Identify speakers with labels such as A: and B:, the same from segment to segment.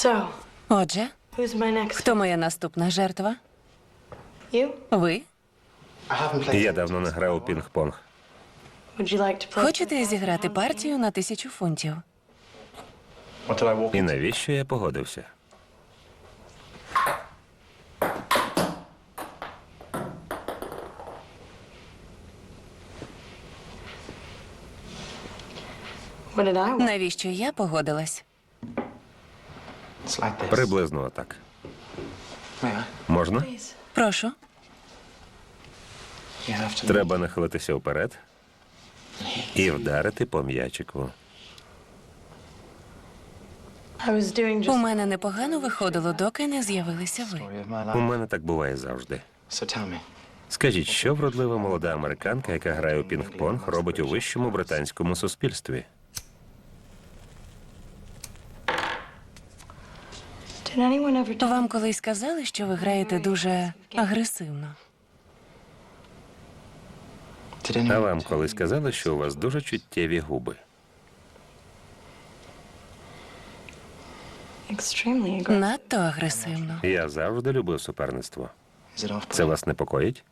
A: So,
B: Отже,
A: who's my next?
B: хто моя наступна жертва?
A: You?
B: Ви?
C: Я давно не грав у пінг-понг.
A: Would you like to play?
B: Хочете зіграти партію на тисячу фунтів?
C: І навіщо я погодився?
A: What did I want?
B: Навіщо я погодилась?
C: Приблизно отак. Можна?
B: Прошу.
C: Треба нахилитися вперед і вдарити по м'ячику.
B: У мене непогано виходило, доки не з'явилися ви.
C: У мене так буває завжди. Скажіть, що вродлива молода американка, яка грає у пінг-понг, робить у вищому британському суспільстві?
B: Вам колись сказали, що ви граєте дуже агресивно.
C: А вам колись сказали, що у вас дуже чуттєві губи?
B: Надто агресивно.
C: Я завжди любив суперництво.
D: is it off?
C: Це вас непокоїть?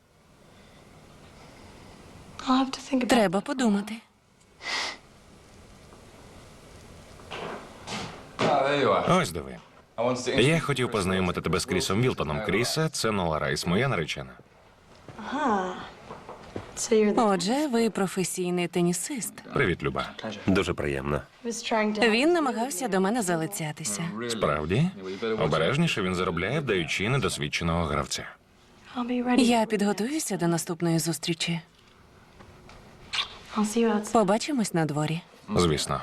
A: I'll have to think about.
B: Треба подумати.
E: Ось диви. Я хотів познайомити тебе з Крісом Вілтоном. Кріса це Нола Райс, моя наречена.
B: Отже, ви професійний тенісист.
E: Привіт, Люба.
C: Дуже приємно.
B: Він намагався до мене залицятися.
E: Справді? Обережніше він заробляє, вдаючи недосвідченого гравця.
B: Я підготуюся до наступної зустрічі. Побачимось на дворі.
E: Звісно.